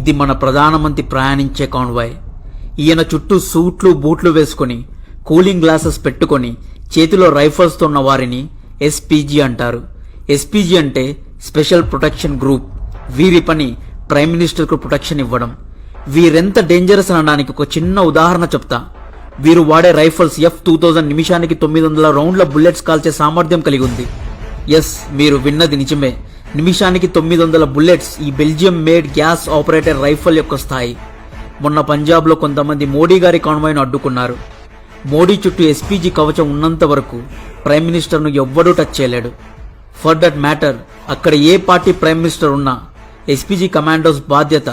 ఇది మన ప్రధానమంత్రి ప్రయాణించే కాన్వాయ్. ఈయన చుట్టూ సూట్లు బూట్లు వేసుకొని కూలింగ్ గ్లాసెస్ పెట్టుకొని చేతిలో రైఫల్స్తో ఉన్న వారిని ఎస్పీజీ అంటారు. ఎస్పీజీ అంటే స్పెషల్ ప్రొటెక్షన్ గ్రూప్. వీరి పని ప్రైమ్ మినిస్టర్కు ప్రొటెక్షన్ ఇవ్వడం. వీరెంత డేంజరస్ అనడానికి ఒక చిన్న ఉదాహరణ చెప్తా. వీరు వాడే రైఫల్స్ ఎఫ్ టూ థౌజండ్ నిమిషానికి తొమ్మిది వందల రౌండ్ల బుల్లెట్స్ కాల్చే సామర్థ్యం కలిగి ఉంది. ఎస్ మీరు విన్నది నిజమే. నిమిషానికి తొమ్మిది వందల బుల్లెట్స్ ఈ Belgium made gas operator rifle యొక్క స్థాయి. మొన్న పంజాబ్లో కొంతమంది మోడీ గారి కాన్వాయ్ను అడ్డుకున్నారు. మోడీ చుట్టూ ఎస్పీజీ కవచం ఉన్నంత వరకు ప్రైమ్ మినిస్టర్ను ఎవ్వడూ టచ్ చేయలేడు. ఫర్ దట్ మ్యాటర్ అక్కడ ఏ పార్టీ ప్రైమ్ మినిస్టర్ ఉన్నా ఎస్పీజీ కమాండోస్ బాధ్యత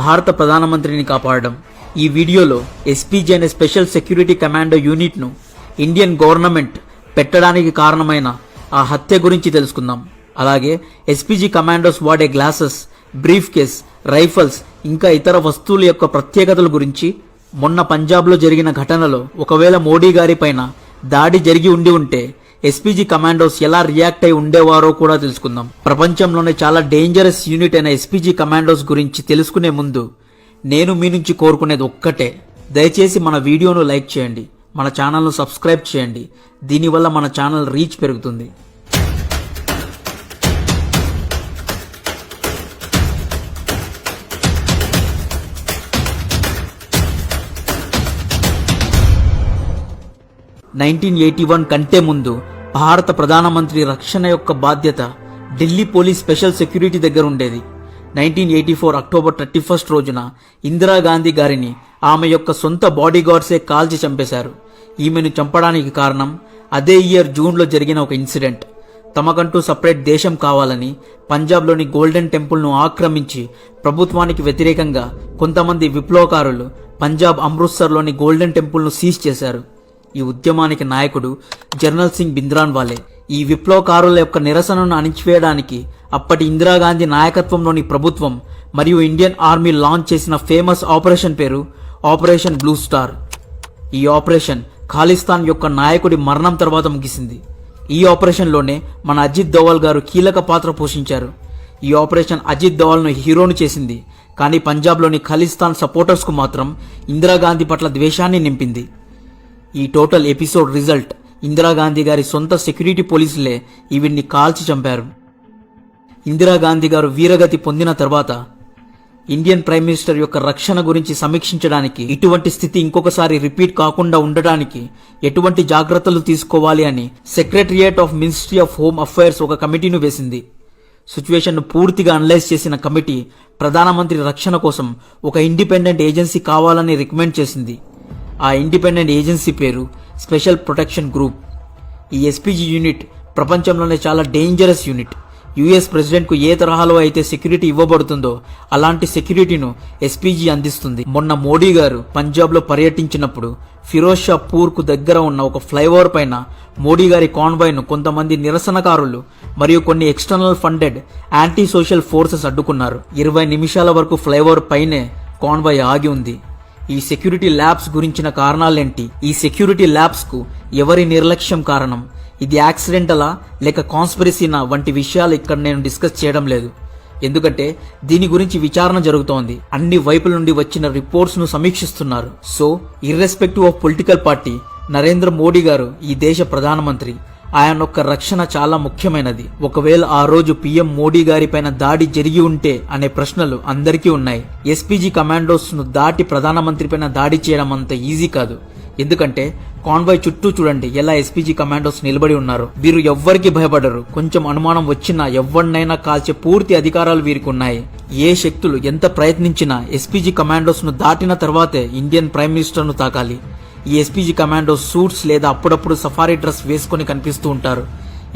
భారత ప్రధానమంత్రిని కాపాడడం. ఈ వీడియోలో ఎస్పీజీ అనే స్పెషల్ సెక్యూరిటీ కమాండో యూనిట్ను ఇండియన్ గవర్నమెంట్ పెట్టడానికి కారణమైన ఆ హత్య గురించి తెలుసుకుందాం. అలాగే ఎస్పీజీ కమాండోస్ వాడే గ్లాసెస్ బ్రీఫ్ కేస్ రైఫల్స్ ఇంకా ఇతర వస్తువుల యొక్క ప్రత్యేకతల గురించి మొన్న పంజాబ్లో జరిగిన ఘటనలో ఒకవేళ మోడీ గారి పైన దాడి జరిగి ఉండి ఉంటే ఎస్పీజీ కమాండోస్ ఎలా రియాక్ట్ అయి ఉండేవారో కూడా తెలుసుకుందాం. ప్రపంచంలోనే చాలా డేంజరస్ యూనిట్ అయిన ఎస్పీజీ కమాండోస్ గురించి తెలుసుకునే ముందు నేను మీ నుంచి కోరుకునేది ఒక్కటే. దయచేసి మన వీడియోను లైక్ చేయండి మన ఛానల్ను సబ్స్క్రైబ్ చేయండి. దీనివల్ల మన ఛానల్ రీచ్ పెరుగుతుంది. నైన్టీన్ ఎయిటీ వన్ కంటే ముందు భారత ప్రధానమంత్రి రక్షణ యొక్క బాధ్యత ఢిల్లీ పోలీస్ స్పెషల్ సెక్యూరిటీ దగ్గర ఉండేది. Nineteen eighty four October thirty first రోజున ఇందిరాగాంధీ గారిని ఆమె యొక్క సొంత బాడీగార్డ్సే కాల్చి చంపేశారు. ఈమెను చంపడానికి కారణం అదే ఇయర్ జూన్లో జరిగిన ఒక ఇన్సిడెంట్. తమకంటూ సపరేట్ దేశం కావాలని పంజాబ్లోని గోల్డెన్ టెంపుల్ను ఆక్రమించి ప్రభుత్వానికి వ్యతిరేకంగా కొంతమంది విప్లవకారులు పంజాబ్ అమృత్సర్లోని గోల్డెన్ టెంపుల్ను సీజ్ చేశారు. ఈ ఉద్యమానికి నాయకుడు జర్నల్ సింగ్ బింద్రాన్ వాలే. ఈ విప్లవకారుల యొక్క నిరసనను అణిచివేయడానికి అప్పటి ఇందిరాగాంధీ నాయకత్వంలోని ప్రభుత్వం మరియు ఇండియన్ ఆర్మీ లాంచ్ చేసిన ఫేమస్ ఆపరేషన్ పేరు ఆపరేషన్ బ్లూ స్టార్. ఈ ఆపరేషన్ ఖాళిస్తాన్ యొక్క నాయకుడి మరణం తర్వాత ముగిసింది. ఈ ఆపరేషన్లోనే మన అజిత్ దోవల్ గారు కీలక పాత్ర పోషించారు. ఈ ఆపరేషన్ అజిత్ దోవల్ను హీరోను చేసింది. కానీ పంజాబ్లోని ఖలిస్తాన్ సపోర్టర్స్కు మాత్రం ఇందిరాగాంధీ పట్ల ద్వేషాన్ని నింపింది. ఈ టోటల్ ఎపిసోడ్ రిజల్ట్ ఇందిరాగాంధీ గారి సొంత సెక్యూరిటీ పోలీసులే ఈవిడ్ని కాల్చి చంపారు. ఇందిరాగాంధీ గారు వీరగతి పొందిన తర్వాత ఇండియన్ ప్రైమ్ మినిస్టర్ యొక్క రక్షణ గురించి సమీక్షించడానికి ఇటువంటి స్థితి ఇంకొకసారి రిపీట్ కాకుండా ఉండడానికి ఎటువంటి జాగ్రత్తలు తీసుకోవాలి అని secretariat of ministry of home affairs ఒక కమిటీను వేసింది. సిచ్యువేషన్ను పూర్తిగా అనలైజ్ చేసిన కమిటీ ప్రధానమంత్రి రక్షణ కోసం ఒక ఇండిపెండెంట్ ఏజెన్సీ కావాలని రికమెండ్ చేసింది. ఆ ఇండిపెండెంట్ ఏజెన్సీ పేరు స్పెషల్ ప్రొటెక్షన్ గ్రూప్. ఈ ఎస్పీజీ యూనిట్ ప్రపంచంలోనే చాలా డేంజరస్ యూనిట్. యుఎస్ ప్రెసిడెంట్కు ఏ తరహాలో అయితే సెక్యూరిటీ ఇవ్వబడుతుందో అలాంటి సెక్యూరిటీను ఎస్పీజీ అందిస్తుంది. మొన్న మోడీ గారు పంజాబ్లో పర్యటించినప్పుడు ఫిరోజ్ షా పూర్కు దగ్గర ఉన్న ఒక ఫ్లైఓవర్ పైన మోడీ గారి కాన్వాయ్ను కొంతమంది నిరసనకారులు మరియు కొన్ని external funded anti social forces అడ్డుకున్నారు. ఇరవై నిమిషాల వరకు ఫ్లైఓవర్ పైనే కాన్వాయ్ ఆగి ఉంది. ఈ సెక్యూరిటీ ల్యాబ్స్ గురించిన కారణాలేంటి? ఈ సెక్యూరిటీ ల్యాబ్స్కు ఎవరి నిర్లక్ష్యం కారణం? ఇది యాక్సిడెంటలా లేక కాన్స్పిరసీనా వంటి విషయాలు ఇక్కడ నేను డిస్కస్ చేయడం లేదు. ఎందుకంటే దీని గురించి విచారణ జరుగుతోంది. అన్ని వైపుల నుండి వచ్చిన రిపోర్ట్స్ను సమీక్షిస్తున్నారు. So irrespective of political party Narendra Modi గారు ఈ దేశ ప్రధానమంత్రి. ఆయన యొక్క రక్షణ చాలా ముఖ్యమైనది. ఒకవేళ ఆ రోజు పీఎం మోడీ గారి పైన దాడి జరిగి ఉంటే అనే ప్రశ్నలు అందరికీ ఉన్నాయి. ఎస్పీజీ కమాండోస్ను దాటి ప్రధానమంత్రిపైన దాడి చేయడం అంత ఈజీ కాదు. ఎందుకంటే కాన్వాయ్ చుట్టూ చూడండి ఎలా ఎస్పీజీ కమాండోస్ నిలబడి ఉన్నారు. వీరు ఎవ్వరికి భయపడరు. కొంచెం అనుమానం వచ్చినా ఎవరినైనా కాల్చే పూర్తి అధికారాలు వీరికి ఉన్నాయి. ఏ శక్తులు ఎంత ప్రయత్నించినా ఎస్పీజీ కమాండోస్ను దాటిన తర్వాతే ఇండియన్ ప్రైమ్ మినిస్టర్ను తాకాలి. ఈ ఎస్పీజీ కమాండో సూట్స్ లేదా అప్పుడప్పుడు సఫారీ డ్రెస్ వేసుకొని కనిపిస్తూ ఉంటారు.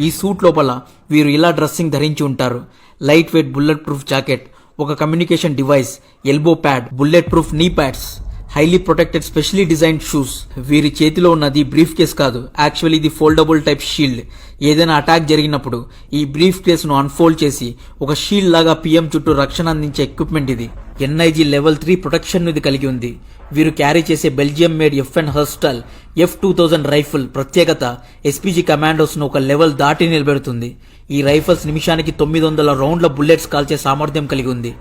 ఈ సూట్ లోపల వీరు ఇలా డ్రెస్సింగ్ ధరించి ఉంటారు. Light weight bullet proof jacket ఒక communication device elbow pad bullet proof knee pads highly protected specially design shoes వీరి చేతిలో ఉన్నది బ్రీఫ్ కేస్ కాదు యాక్చువల్లీ ఇది ఫోల్డబుల్ టైప్ షీల్డ్ ఏదైనా అటాక్ జరిగినప్పుడు ఈ బ్రీఫ్ కేస్ను అన్ఫోల్డ్ చేసి ఒక షీల్డ్ లాగా పిఎం చుట్టూ రక్షణ అందించే ఎక్విప్మెంట్ ఇది. ఎన్ఐజీ లెవెల్ త్రీ ప్రొటెక్షన్ ఇది కలిగి ఉంది. వీరు క్యారీ చేసే Belgium made FN Herstal F two thousand rifle ప్రత్యేకత ఎస్పీజీ కమాండోస్ను ఒక లెవెల్ దాటి నిలబెడుతుంది. ఈ రైఫల్స్ నిమిషానికి తొమ్మిది వందల రౌండ్ల బుల్లెట్స్ కాల్చే సామర్థ్యం కలిగి ఉంది.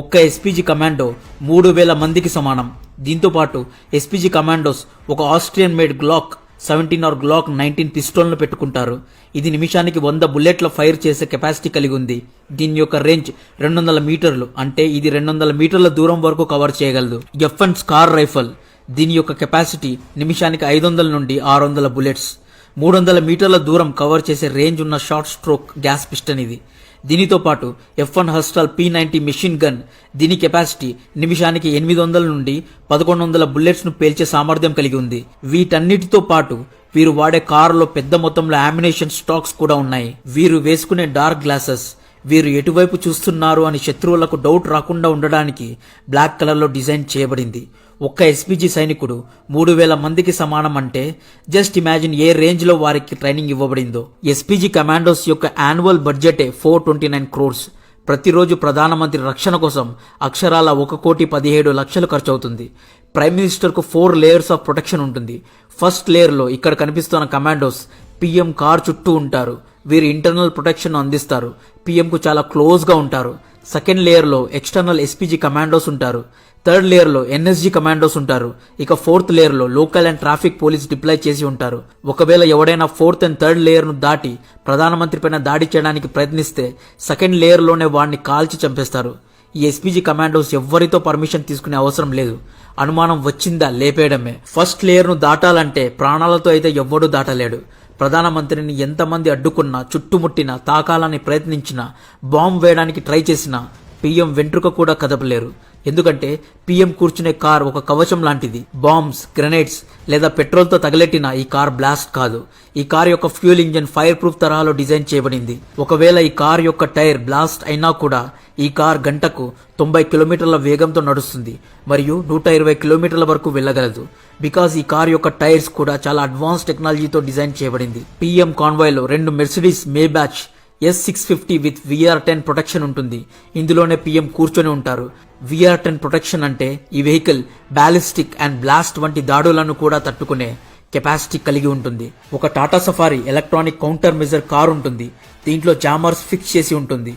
ఒక్క ఎస్పీజీ కమాండో మూడు వేల మందికి సమానం. దీంతో పాటు ఎస్పీజీ కమాండోస్ ఒక Austrian made Glock seventeen or Glock nineteen పిస్టోల్ను పెట్టుకుంటారు. ఇది నిమిషానికి వంద బుల్లెట్ల ఫైర్ చేసే కెపాసిటీ కలిగి ఉంది. దీని యొక్క రేంజ్ రెండు వందల మీటర్లు. అంటే ఇది రెండు వందల మీటర్ల దూరం వరకు కవర్ చేయగలదు. F and SCAR rifle. దీని యొక్క కెపాసిటీ నిమిషానికి ఐదు వందల నుండి ఆరు వందల బుల్లెట్స్. మూడు వందల మీటర్ల దూరం కవర్ చేసే రేంజ్ ఉన్న షార్ట్ స్ట్రోక్ గ్యాస్ పిస్టన్ ఇది. దీనితో పాటు F one Herstal P ninety mission gun దీని కెపాసిటీ నిమిషానికి ఎనిమిది వందల నుండి పదకొండు వందల బుల్లెట్స్ను పేల్చే సామర్థ్యం కలిగి ఉంది. వీటన్నిటితో పాటు వీరు వాడే కారులో పెద్ద మొత్తంలో ఆమినేషన్ స్టాక్స్ కూడా ఉన్నాయి. వీరు వేసుకునే డార్క్ గ్లాసెస్ వీరు ఎటువైపు చూస్తున్నారు అని శత్రువులకు డౌట్ రాకుండా ఉండడానికి బ్లాక్ కలర్లో డిజైన్ చేయబడింది. ఒక్క ఎస్పీజీ సైనికుడు మూడు వేల మందికి సమానం అంటే జస్ట్ ఇమాజిన్ ఏ రేంజ్లో వారికి ట్రైనింగ్ ఇవ్వబడిందో. ఎస్పీజీ కమాండోస్ యొక్క యాన్యువల్ బడ్జెటే ఫోర్ ట్వంటీ నైన్ క్రోర్స్. ప్రతిరోజు ప్రధానమంత్రి రక్షణ కోసం అక్షరాల ఒక కోటి పదిహేడు లక్షలు ఖర్చు అవుతుంది ప్రైమ్ మినిస్టర్కు ఫోర్ లేయర్స్ ఆఫ్ ప్రొటెక్షన్ ఉంటుంది. ఫస్ట్ లేయర్లో ఇక్కడ కనిపిస్తున్న కమాండోస్ పీఎం కార్ చుట్టూ ఉంటారు. వీరు ఇంటర్నల్ ప్రొటెక్షన్ అందిస్తారు. పీఎంకు చాలా క్లోజ్గా ఉంటారు. సెకండ్ లేయర్లో ఎక్స్టర్నల్ ఎస్పీజీ కమాండోస్ ఉంటారు. థర్డ్ లేయర్లో ఎన్ఎస్జీ కమాండోస్ ఉంటారు. ఇక ఫోర్త్ లేయర్లో local and traffic police deploy చేసి ఉంటారు. ఒకవేళ ఎవడైనా ఫోర్త్ అండ్ థర్డ్ లేయర్ను దాటి ప్రధానమంత్రి పైన దాడి చేయడానికి ప్రయత్నిస్తే సెకండ్ లేయర్లోనే వాడిని కాల్చి చంపేస్తారు. ఈ ఎస్పీజీ కమాండోస్ ఎవ్వరితో పర్మిషన్ తీసుకునే అవసరం లేదు. అనుమానం వచ్చిందా లేపేయడమే. ఫస్ట్ లేయర్ను దాటాలంటే ప్రాణాలతో అయితే ఎవ్వడూ దాటలేడు. ప్రధానమంత్రిని ఎంతమంది అడ్డుకున్నా చుట్టుముట్టినా తాకాలని ప్రయత్నించినా బాంబ్ వేయడానికి ట్రై చేసినా పీఎం వెంట్రుక కూడా కదపలేరు. ఎందుకంటే పీఎం కూర్చునే కార్ ఒక కవచం లాంటిది. బాంబ్స్ గ్రెనేడ్స్ లేదా పెట్రోల్తో తగలెట్టిన ఈ కార్ బ్లాస్ట్ కాదు. ఈ కార్ యొక్క ఫ్యూయల్ ఇంజిన్ ఫైర్ ప్రూఫ్ తరహాలో డిజైన్ చేయబడింది. ఒకవేళ ఈ కార్ యొక్క టైర్ బ్లాస్ట్ అయినా కూడా ఈ కార్ గంటకు తొంభై కిలోమీటర్ల వేగంతో నడుస్తుంది మరియు నూట ఇరవై కిలోమీటర్ల వరకు వెళ్ళగలదు. బికాజ్ ఈ కార్ యొక్క టైర్స్ కూడా చాలా అడ్వాన్స్ టెక్నాలజీతో డిజైన్ చేయబడింది. పీఎం కాన్వాయ్లో రెండు Mercedes Maybach S six fifty with VR ten protection ఉంటుంది. ఇందులోనే పీఎం కూర్చొని ఉంటారు. విఆర్ టెన్ ప్రొటెక్షన్ అంటే ఈ వెహికల్ బ్యాలిస్టిక్ అండ్ బ్లాస్ట్ వంటి దాడులను కూడా తట్టుకునే కెపాసిటీ కలిగి ఉంటుంది. ఒక Tata Safari electronic counter measure car ఉంటుంది. దీంట్లో జామర్స్ ఫిక్స్ చేసి ఉంటుంది.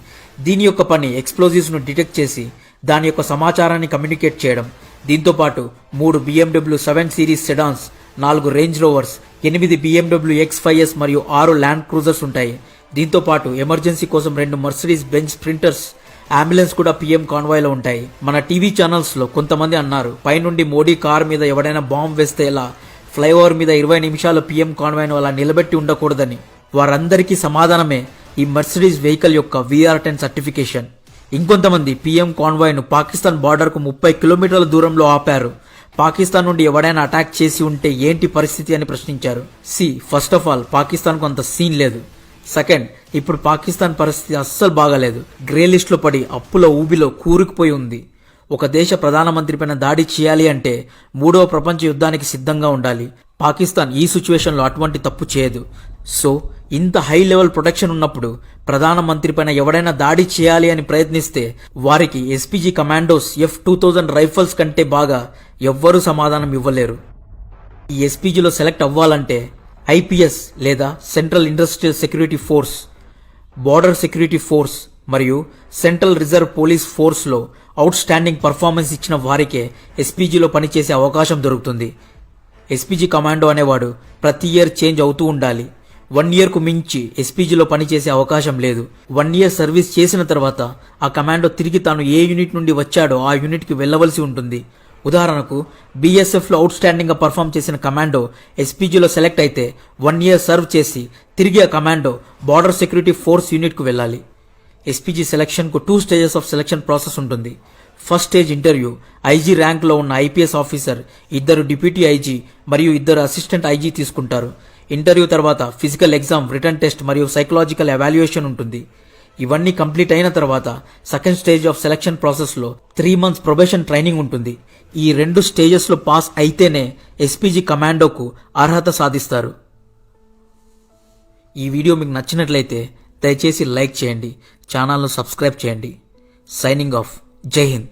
దీని యొక్క పని ఎక్స్ప్లోజివ్స్ను డిటెక్ట్ చేసి దాని యొక్క సమాచారాన్ని కమ్యూనికేట్ చేయడం. దీంతో పాటు మూడు బీఎండబ్ల్యూ సెవెన్ సిరీస్ సెడాన్స్ నాలుగు రేంజ్ రోవర్స్ ఎనిమిది బిఎండబ్ల్యూ ఎక్స్ ఫైవ్ ఎస్ మరియు ఆరు ల్యాండ్ క్రూజర్స్ ఉంటాయి. దీంతో పాటు ఎమర్జెన్సీ కోసం రెండు మర్సిడీస్ బెంచ్ ప్రింటర్స్ అంబులెన్స్ కూడా పీఎం కాన్వాయ్లో ఉంటాయి. మన టీవీ ఛానల్స్లో కొంతమంది అన్నారు పైనుండి మోడీ కార్ మీద ఎవడైనా బాంబ్ వేస్తే ఎలా? ఫ్లైఓవర్ మీద ఇరవై నిమిషాలు పీఎం కాన్వాయ్ను అలా నిలబెట్టి ఉండకూడదని. వారందరికీ సమాధానమే ఈ మర్సిడీస్ వెహికల్ యొక్క విఆర్ టెన్ సర్టిఫికేషన్. ఇంకొంతమంది పీఎం కాన్వాయ్ను పాకిస్తాన్ బార్డర్కు ముప్పై కిలోమీటర్ల దూరంలో ఆపారు. పాకిస్తాన్ నుండి ఎవడైనా అటాక్ చేసి ఉంటే ఏంటి పరిస్థితి అని ప్రశ్నించారు. సి ఫస్ట్ ఆఫ్ ఆల్ పాకిస్తాన్కు అంత సీన్ లేదు. సెకండ్ ఇప్పుడు పాకిస్తాన్ పరిస్థితి అస్సలు బాగాలేదు. గ్రే పడి అప్పుల ఊబిలో కూరుకుపోయి ఉంది. ఒక దేశ ప్రధానమంత్రిపైన దాడి చేయాలి అంటే మూడవ ప్రపంచ యుద్ధానికి సిద్ధంగా ఉండాలి. పాకిస్తాన్ ఈ సిచ్యువేషన్లో అటువంటి తప్పు చేయదు. సో ఇంత హై లెవెల్ ప్రొటెక్షన్ ఉన్నప్పుడు ప్రధానమంత్రి పైన ఎవడైనా దాడి చేయాలి అని ప్రయత్నిస్తే వారికి SPG commandos F two thousand rifles కంటే బాగా ఎవ్వరూ సమాధానం ఇవ్వలేరు. ఈ ఎస్పీజీలో సెలెక్ట్ అవ్వాలంటే ఐపీఎస్ లేదా central industrial security force border security force మరియు సెంట్రల్ రిజర్వ్ పోలీస్ ఫోర్స్లో అవుట్ స్టాండింగ్ పర్ఫార్మెన్స్ ఇచ్చిన వారికే ఎస్పీజీలో పనిచేసే అవకాశం దొరుకుతుంది. ఎస్పీజీ కమాండో అనేవాడు ప్రతి ఇయర్ చేంజ్ అవుతూ ఉండాలి. వన్ ఇయర్కు మించి ఎస్పీజీలో పనిచేసే అవకాశం లేదు. వన్ ఇయర్ సర్వీస్ చేసిన తర్వాత ఆ కమాండో తిరిగి తాను ఏ యూనిట్ నుండి వచ్చాడో ఆ యూనిట్కి వెళ్ళవలసి ఉంటుంది. ఉదాహరణకు బీఎస్ఎఫ్లో అవుట్ స్టాండింగ్గా పర్ఫామ్ చేసిన కమాండో ఎస్పీజీలో సెలెక్ట్ అయితే వన్ ఇయర్ సర్వ్ చేసి తిరిగి ఆ కమాండో బార్డర్ సెక్యూరిటీ ఫోర్స్ యూనిట్కు వెళ్ళాలి. SPG సెలక్షన్కు two stages of selection process ఉంటుంది. ఫస్ట్ స్టేజ్ ఇంటర్వ్యూ ఐజీ ర్యాంక్లో ఉన్న ఐపీఎస్ ఆఫీసర్ ఇద్దరు డిప్యూటీ ఐజీ మరియు ఇద్దరు అసిస్టెంట్ ఐజీ తీసుకుంటారు. ఇంటర్వ్యూ తర్వాత ఫిజికల్ ఎగ్జామ్ రిటర్న్ టెస్ట్ మరియు సైకలాజికల్ ఎవాల్యుయేషన్ ఉంటుంది. ఇవన్నీ కంప్లీట్ అయిన తర్వాత సెకండ్ స్టేజ్ ఆఫ్ సెలక్షన్ ప్రాసెస్లో త్రీ మంత్స్ ప్రొబేషన్ ట్రైనింగ్ ఉంటుంది. ఈ రెండు స్టేజెస్లో పాస్ అయితేనే ఎస్పీజీ కమాండోకు అర్హత సాధిస్తారు. ఈ వీడియో మీకు నచ్చినట్లయితే దయచేసి లైక్ చేయండి ఛానల్ను సబ్స్క్రైబ్ చేయండి. సైనింగ్ ఆఫ్ జై హింద్